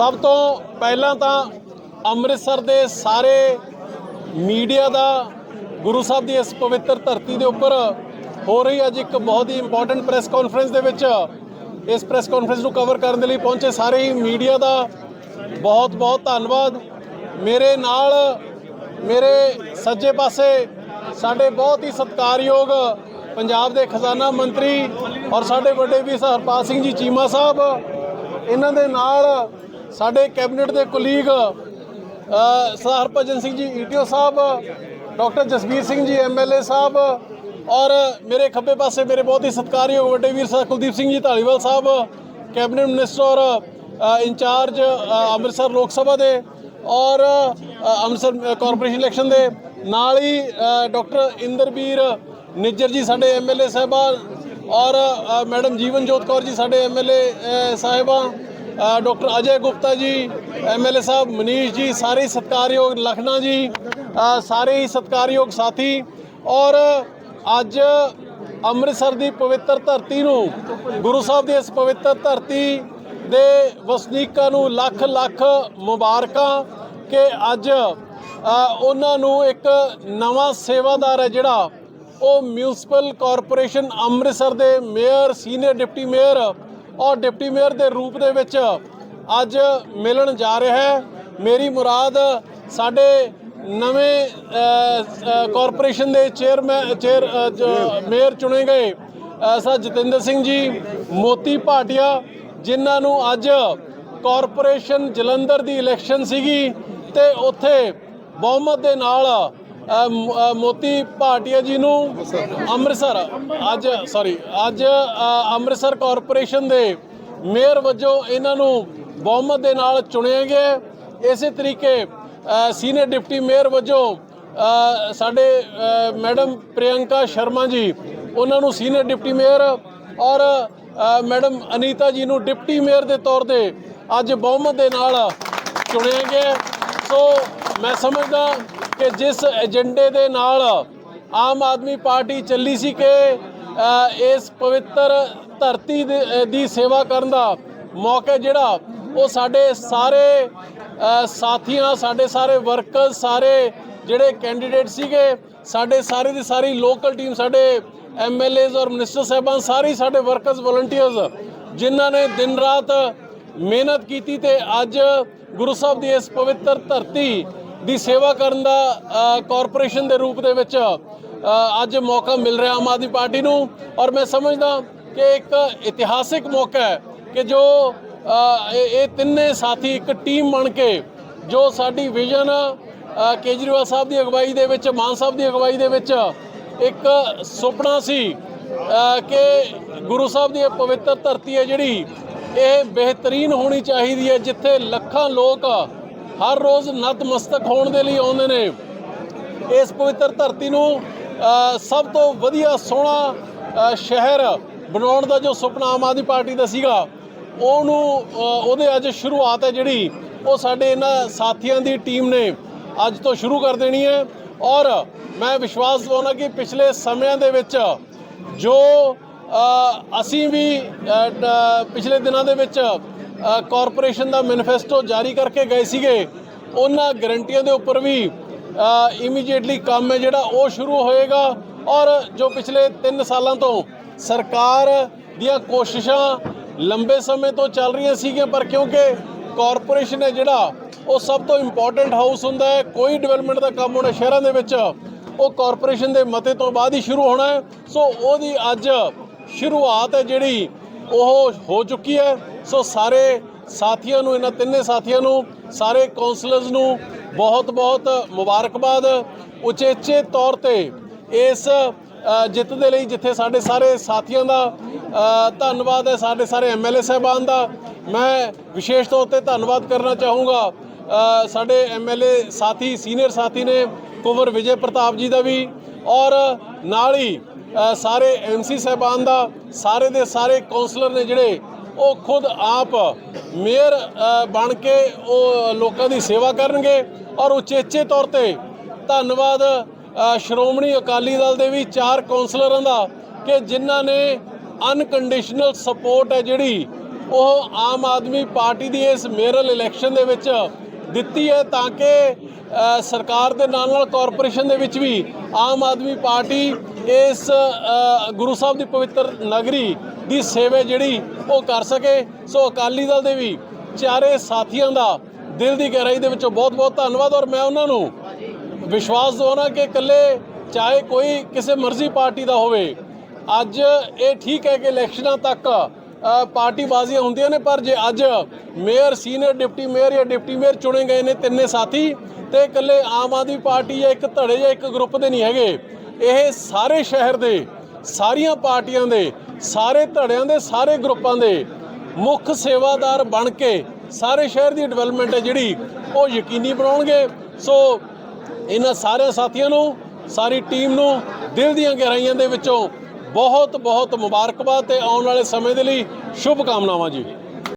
ਸਭ ਤੋਂ ਪਹਿਲਾਂ ਤਾਂ ਅੰਮ੍ਰਿਤਸਰ ਦੇ ਸਾਰੇ ਮੀਡੀਆ ਦਾ ਗੁਰੂ ਸਾਹਿਬ ਦੀ ਇਸ ਪਵਿੱਤਰ ਧਰਤੀ ਦੇ ਉੱਪਰ ਹੋ ਰਹੀ ਅੱਜ ਇੱਕ ਬਹੁਤ ਹੀ ਇੰਪੋਰਟੈਂਟ ਪ੍ਰੈਸ ਕਾਨਫਰੰਸ ਦੇ ਵਿੱਚ ਇਸ ਪ੍ਰੈਸ ਕਾਨਫਰੰਸ ਨੂੰ ਕਵਰ ਕਰਨ ਦੇ ਲਈ ਪਹੁੰਚੇ ਸਾਰੇ ਹੀ ਮੀਡੀਆ ਦਾ ਬਹੁਤ ਬਹੁਤ ਧੰਨਵਾਦ। ਮੇਰੇ ਨਾਲ ਮੇਰੇ ਸੱਜੇ ਪਾਸੇ ਸਾਡੇ ਬਹੁਤ ਹੀ ਸਤਿਕਾਰਯੋਗ ਪੰਜਾਬ ਦੇ ਖਜ਼ਾਨਾ ਮੰਤਰੀ ਔਰ ਸਾਡੇ ਵੱਡੇ ਵੀ ਹਰਪਾਲ ਸਿੰਘ ਜੀ ਚੀਮਾ ਸਾਹਿਬ, ਇਹਨਾਂ ਦੇ ਨਾਲ ਸਾਡੇ ਕੈਬਨਿਟ ਦੇ ਕੁਲੀਗ ਸਰਦਾਰ ਹਰਭਜਨ ਸਿੰਘ ਜੀ ਈਟੀਓ ਸਾਹਿਬ ਡਾਕਟਰ ਜਸਵੀਰ ਸਿੰਘ ਜੀ ਐਮਐਲਏ ਸਾਹਿਬ ਔਰ ਮੇਰੇ ਖੱਬੇ ਪਾਸੇ ਮੇਰੇ ਬਹੁਤ ਹੀ ਸਤਿਕਾਰਯੋਗ ਵੱਡੇ ਵੀਰ ਸਾਹਿਬ ਕੁਲਦੀਪ ਸਿੰਘ ਜੀ ਢਾਲੀਵਾਲ ਸਾਹਿਬ ਕੈਬਨਿਟ ਮਿਨਿਸਟਰ ਔਰ ਇੰਚਾਰਜ ਅੰਮ੍ਰਿਤਸਰ ਲੋਕ ਸਭਾ ਦੇ ਔਰ ਅੰਮ੍ਰਿਤਸਰ ਕਾਰਪੋਰੇਸ਼ਨ ਇਲੈਕਸ਼ਨ ਦੇ ਨਾਲ ਹੀ ਅ, ਡਾਕਟਰ ਇੰਦਰਬੀਰ ਨਿੱਜਰ ਜੀ ਸਾਡੇ ਐਮਐਲਏ ਸਾਹਿਬਾਨ ਔਰ ਅ, ਮੈਡਮ ਜੀਵਨਜੋਤ ਕੌਰ ਜੀ ਸਾਡੇ ਐਮਐਲਏ ਸਾਹਿਬਾਂ ਡਾਕਟਰ ਅਜੇ ਗੁਪਤਾ ਜੀ ਐਮਐਲਏ ਸਾਹਿਬ, ਮਨੀਸ਼ ਜੀ, ਸਾਰੇ ਹੀ ਸਤਿਕਾਰਯੋਗ ਲਖਨਾ ਜੀ ਸਾਰੇ ਹੀ ਸਤਿਕਾਰਯੋਗ ਸਾਥੀ। ਔਰ ਅੱਜ ਅੰਮ੍ਰਿਤਸਰ ਦੀ ਪਵਿੱਤਰ ਧਰਤੀ ਨੂੰ, ਗੁਰੂ ਸਾਹਿਬ ਦੀ ਇਸ ਪਵਿੱਤਰ ਧਰਤੀ ਦੇ ਵਸਨੀਕਾਂ ਨੂੰ ਲੱਖ ਲੱਖ ਮੁਬਾਰਕਾਂ ਕਿ ਅੱਜ ਉਹਨਾਂ ਨੂੰ ਇੱਕ ਨਵਾਂ ਸੇਵਾਦਾਰ ਹੈ ਜਿਹੜਾ, ਉਹ ਮਿਊਨਿਸਪਲ ਕਾਰਪੋਰੇਸ਼ਨ ਅੰਮ੍ਰਿਤਸਰ ਦੇ ਮੇਅਰ, ਸੀਨੀਅਰ ਡਿਪਟੀ ਮੇਅਰ ਔਰ ਡਿਪਟੀ ਮੇਅਰ ਦੇ ਰੂਪ ਦੇ ਵਿੱਚ ਅੱਜ ਮਿਲਣ ਜਾ ਰਿਹਾ ਹੈ। ਮੇਰੀ ਮੁਰਾਦ ਸਾਡੇ ਨਵੇਂ ਕਾਰਪੋਰੇਸ਼ਨ ਦੇ ਚੇਅਰਮੈਨ ਚੇਅਰ ਮੇਅਰ ਚੁਣੇ ਗਏ ਸਰ ਜਤਿੰਦਰ ਸਿੰਘ ਜੀ, ਮੋਤੀ ਭਾਟੀਆ, ਜਿਨ੍ਹਾਂ ਨੂੰ ਅੱਜ ਕਾਰਪੋਰੇਸ਼ਨ ਜਲੰਧਰ ਦੀ ਇਲੈਕਸ਼ਨ ਸੀਗੀ ਤੇ ਉੱਥੇ ਬਹੁਮਤ ਦੇ ਨਾਲ ਮੋਤੀ ਭਾਟੀਆ ਜੀ ਨੂੰ ਅੰਮ੍ਰਿਤਸਰ, ਅੱਜ ਸੌਰੀ ਅੱਜ ਅੰਮ੍ਰਿਤਸਰ ਕਾਰਪੋਰੇਸ਼ਨ ਦੇ ਮੇਅਰ ਵਜੋਂ ਇਹਨਾਂ ਨੂੰ ਬਹੁਮਤ ਦੇ ਨਾਲ ਚੁਣਿਆ ਗਿਆ ਇਸੇ ਤਰੀਕੇ ਸੀਨੀਅਰ ਡਿਪਟੀ ਮੇਅਰ ਵਜੋਂ ਸਾਡੇ ਮੈਡਮ ਪ੍ਰਿਯੰਕਾ ਸ਼ਰਮਾ ਜੀ, ਉਹਨਾਂ ਨੂੰ ਸੀਨੀਅਰ ਡਿਪਟੀ ਮੇਅਰ ਔਰ ਮੈਡਮ ਅਨੀਤਾ ਜੀ ਨੂੰ ਡਿਪਟੀ ਮੇਅਰ ਦੇ ਤੌਰ ਤੇ ਅੱਜ ਬਹੁਮਤ ਦੇ ਨਾਲ ਚੁਣਿਆ ਗਿਆ ਸੋ ਮੈਂ ਸਮਝਦਾ ਕਿ ਜਿਸ ਏਜੰਡੇ ਦੇ ਨਾਲ ਆਮ ਆਦਮੀ ਪਾਰਟੀ ਚੱਲੀ ਸੀ ਕਿ ਇਸ ਪਵਿੱਤਰ ਧਰਤੀ ਦੇ- ਦੀ ਸੇਵਾ ਕਰਨ ਦਾ ਮੌਕਾ ਜਿਹੜਾ, ਉਹ ਸਾਡੇ ਸਾਰੇ ਸਾਥੀਆਂ, ਸਾਡੇ ਸਾਰੇ ਵਰਕਰ ਸਾਰੇ ਜਿਹੜੇ ਕੈਂਡੀਡੇਟ ਸੀਗੇ, ਸਾਡੇ ਸਾਰੇ ਦੀ ਸਾਰੀ ਲੋਕਲ ਟੀਮ ਸਾਡੇ ਐਮਐਲਏਜ਼ ਔਰ ਮਿਨਿਸਟਰ ਸਾਹਿਬਾਨ, ਸਾਰੇ ਸਾਡੇ ਵਰਕਰਸ ਵਲੰਟੀਅਰਸ ਜਿਨ੍ਹਾਂ ਨੇ ਦਿਨ ਰਾਤ ਮਿਹਨਤ ਕੀਤੀ ਤੇ ਅੱਜ ਗੁਰੂ ਸਾਹਿਬ ਦੀ ਇਸ ਪਵਿੱਤਰ ਧਰਤੀ ਦੀ ਸੇਵਾ ਕਰਨ ਦਾ ਕਾਰਪੋਰੇਸ਼ਨ ਦੇ ਰੂਪ ਦੇ ਵਿੱਚ ਅੱਜ ਮੌਕਾ ਮਿਲ ਰਿਹਾ ਆਮ ਆਦਮੀ ਪਾਰਟੀ ਨੂੰ। ਔਰ ਮੈਂ ਸਮਝਦਾ ਕਿ ਇੱਕ ਇਤਿਹਾਸਿਕ ਮੌਕਾ ਹੈ ਕਿ ਜੋ ਇਹ ਤਿੰਨੇ ਸਾਥੀ, ਇੱਕ ਟੀਮ ਬਣ ਕੇ ਜੋ ਸਾਡੀ ਵਿਜ਼ਨ ਕੇਜਰੀਵਾਲ ਸਾਹਿਬ ਦੀ ਅਗਵਾਈ ਦੇ ਵਿੱਚ, ਮਾਨ ਸਾਹਿਬ ਦੀ ਅਗਵਾਈ ਦੇ ਵਿੱਚ ਇੱਕ ਸੁਪਨਾ ਸੀ ਕਿ ਗੁਰੂ ਸਾਹਿਬ ਦੀ ਇਹ ਪਵਿੱਤਰ ਧਰਤੀ ਹੈ ਜਿਹੜੀ, ਇਹ ਬਿਹਤਰੀਨ ਹੋਣੀ ਚਾਹੀਦੀ ਹੈ, ਜਿੱਥੇ ਲੱਖਾਂ ਲੋਕ ਹਰ ਰੋਜ਼ ਨਤਮਸਤਕ ਹੋਣ ਦੇ ਲਈ ਆਉਂਦੇ ਨੇ। ਇਸ ਪਵਿੱਤਰ ਧਰਤੀ ਨੂੰ ਸਭ ਤੋਂ ਵਧੀਆ ਸੋਹਣਾ ਸ਼ਹਿਰ ਬਣਾਉਣ ਦਾ ਜੋ ਸੁਪਨਾ ਆਮ ਆਦਮੀ ਪਾਰਟੀ ਦਾ ਸੀਗਾ, ਉਹਨੂੰ ਉਹਦੇ ਅੱਜ ਸ਼ੁਰੂਆਤ ਹੈ ਜਿਹੜੀ, ਉਹ ਸਾਡੇ ਇਹਨਾਂ ਸਾਥੀਆਂ ਦੀ ਟੀਮ ਨੇ ਅੱਜ ਤੋਂ ਸ਼ੁਰੂ ਕਰ ਦੇਣੀ ਹੈ। ਔਰ ਮੈਂ ਵਿਸ਼ਵਾਸ ਦਿਵਾਉਣਾ ਕਿ ਪਿਛਲੇ ਸਮਿਆਂ ਦੇ ਵਿੱਚ ਜੋ ਅਸੀਂ ਵੀ ਪਿਛਲੇ ਦਿਨਾਂ ਦੇ ਵਿੱਚ ਕਾਰਪੋਰੇਸ਼ਨ ਦਾ ਮੈਨੀਫੈਸਟੋ ਜਾਰੀ ਕਰਕੇ ਗਏ ਸੀਗੇ। ਉਹਨਾਂ ਗਰੰਟੀਆਂ ਦੇ ਉੱਪਰ ਵੀ ਇਮੀਡੀਏਟਲੀ ਕੰਮ ਹੈ ਜਿਹੜਾ, ਉਹ ਸ਼ੁਰੂ ਹੋਏਗਾ। ਔਰ ਜੋ ਪਿਛਲੇ 3 ਸਾਲਾਂ ਤੋਂ ਸਰਕਾਰ ਦੀਆਂ ਕੋਸ਼ਿਸ਼ਾਂ ਲੰਬੇ ਸਮੇਂ ਤੋਂ ਚੱਲ ਰਹੀਆਂ ਸੀਗੀਆਂ, ਪਰ ਕਿਉਂਕਿ ਕਾਰਪੋਰੇਸ਼ਨ ਹੈ ਜਿਹੜਾ, ਉਹ ਸਭ ਤੋਂ ਇੰਪੋਰਟੈਂਟ ਹਾਊਸ ਹੁੰਦਾ ਹੈ। ਕੋਈ ਡਿਵੈਲਪਮੈਂਟ ਦਾ ਕੰਮ ਹੋਣਾ ਸ਼ਹਿਰਾਂ ਦੇ ਵਿੱਚ, ਉਹ ਕਾਰਪੋਰੇਸ਼ਨ ਦੇ ਮਤੇ ਤੋਂ ਬਾਅਦ ਹੀ ਸ਼ੁਰੂ ਹੋਣਾ ਹੈ। ਸੋ ਉਹਦੀ ਅੱਜ ਸ਼ੁਰੂਆਤ ਹੈ ਜਿਹੜੀ ਉਹ ਹੋ ਚੁੱਕੀ ਹੈ। ਸੋ ਸਾਰੇ ਸਾਥੀਆਂ ਨੂੰ ਇਹਨਾਂ ਤਿੰਨੇ ਸਾਥੀਆਂ ਨੂੰ ਸਾਰੇ ਕਾਉਂਸਲਰਸ ਨੂੰ ਬਹੁਤ ਬਹੁਤ ਮੁਬਾਰਕਬਾਦ। ਉਚੇਚੇ ਤੌਰ ਤੇ ਇਸ ਜਿੱਤ ਦੇ ਲਈ ਜਿੱਥੇ ਸਾਡੇ ਸਾਰੇ ਸਾਥੀਆਂ ਦਾ ਧੰਨਵਾਦ ਹੈ ਸਾਡੇ ਸਾਰੇ ਐਮਐਲਏ ਸਾਹਿਬਾਨ ਦਾ। ਮੈਂ ਵਿਸ਼ੇਸ਼ ਤੌਰ ਤੇ ਧੰਨਵਾਦ ਕਰਨਾ ਚਾਹੂੰਗਾ ਅ, ਸਾਡੇ ਐਮਐਲਏ ਸਾਥੀ ਸੀਨੀਅਰ ਸਾਥੀ ਨੇ ਕੁਵਰ ਵਿਜੇ ਪ੍ਰਤਾਪ ਜੀ ਦਾ ਵੀ। ਔਰ ਨਾਲ ਹੀ ਸਾਰੇ ਐਮਸੀ ਸਾਹਿਬਾਨ ਦਾ, ਸਾਰੇ ਦੇ ਸਾਰੇ ਕਾਉਂਸਲਰ ਨੇ ਜਿਹੜੇ, ਉਹ ਖੁਦ ਆਪ ਮੇਅਰ ਬਣ ਕੇ ਉਹ ਲੋਕਾਂ ਦੀ ਸੇਵਾ ਕਰਨਗੇ ਔਰ ਉਚੇਚੇ ਤੌਰ ਤੇ ਧੰਨਵਾਦ ਸ਼੍ਰੋਮਣੀ ਅਕਾਲੀ ਦਲ ਦੇ ਵੀ ਚਾਰ ਕਾਉਂਸਲਰਾਂ ਦਾ ਕਿ ਜਿਨ੍ਹਾਂ ਨੇ ਅਨਕੰਡੀਸ਼ਨਲ ਸਪੋਰਟ ਹੈ ਜਿਹੜੀ, ਉਹ ਆਮ ਆਦਮੀ ਪਾਰਟੀ ਦੀ ਇਸ ਮੇਅਰਲ ਇਲੈਕਸ਼ਨ ਦੇ ਵਿੱਚ ਦਿੱਤੀ ਹੈ ਤਾਂ ਕਿ ਸਰਕਾਰ ਦੇ ਨਾਲ ਨਾਲ ਕਾਰਪੋਰੇਸ਼ਨ ਦੇ ਵਿੱਚ ਵੀ ਆਮ ਆਦਮੀ ਪਾਰਟੀ ਇਸ ਗੁਰੂ ਸਾਹਿਬ ਦੀ ਪਵਿੱਤਰ ਨਗਰੀ ਦੀ ਸੇਵਾ ਜਿਹੜੀ ਉਹ ਕਰ ਸਕੇ। ਸੋ ਅਕਾਲੀ ਦਲ ਦੇ ਵੀ ਚਾਰੇ ਸਾਥੀਆਂ ਦਾ ਦਿਲ ਦੀ ਗਹਿਰਾਈ ਦੇ ਵਿੱਚੋਂ ਬਹੁਤ ਬਹੁਤ ਧੰਨਵਾਦ ਔਰ ਮੈਂ ਉਹਨਾਂ ਨੂੰ ਵਿਸ਼ਵਾਸ ਦਿਵਾਉਣਾ ਕਿ ਇਕੱਲੇ ਚਾਹੇ ਕੋਈ ਕਿਸੇ ਮਰਜ਼ੀ ਪਾਰਟੀ ਦਾ ਹੋਵੇ ਅੱਜ ਇਹ ਠੀਕ ਹੈ ਕਿ ਇਲੈਕਸ਼ਨਾਂ ਤੱਕ ਅ, ਪਾਰਟੀ ਬਾਜ਼ੀਆਂ ਹੁੰਦੀਆਂ ਨੇ ਪਰ ਜੇ ਅੱਜ ਮੇਅਰ ਸੀਨੀਅਰ ਡਿਪਟੀ ਮੇਅਰ ਜਾਂ ਡਿਪਟੀ ਮੇਅਰ ਚੁਣੇ ਗਏ ਨੇ ਤਿੰਨੇ ਸਾਥੀ ਤੇ ਇਕੱਲੇ ਆਮ ਆਦਮੀ ਪਾਰਟੀ ਜਾਂ ਇੱਕ ਧੜੇ ਜਾਂ ਇੱਕ ਗਰੁੱਪ ਦੇ ਨਹੀਂ ਹੈਗੇ। ਇਹ ਸਾਰੇ ਸ਼ਹਿਰ ਦੇ, ਸਾਰੀਆਂ ਪਾਰਟੀਆਂ ਦੇ, ਸਾਰੇ ਧੜਿਆਂ ਦੇ, ਸਾਰੇ ਗਰੁੱਪਾਂ ਦੇ ਮੁੱਖ ਸੇਵਾਦਾਰ ਬਣ ਕੇ ਸਾਰੇ ਸ਼ਹਿਰ ਦੀ ਡਿਵੈਲਪਮੈਂਟ ਹੈ ਜਿਹੜੀ, ਉਹ ਯਕੀਨੀ ਬਣਾਉਣਗੇ। ਸੋ ਇਹਨਾਂ ਸਾਰੇ ਸਾਥੀਆਂ ਨੂੰ, ਸਾਰੀ ਟੀਮ ਨੂੰ ਦਿਲ ਦੀਆਂ ਗਹਿਰਾਈਆਂ ਦੇ ਵਿੱਚੋਂ ਬਹੁਤ ਬਹੁਤ ਮੁਬਾਰਕਬਾਦ ਤੇ ਆਉਣ ਵਾਲੇ ਸਮੇਂ ਦੇ ਲਈ ਸ਼ੁਭ ਕਾਮਨਾਵਾਂ ਜੀ।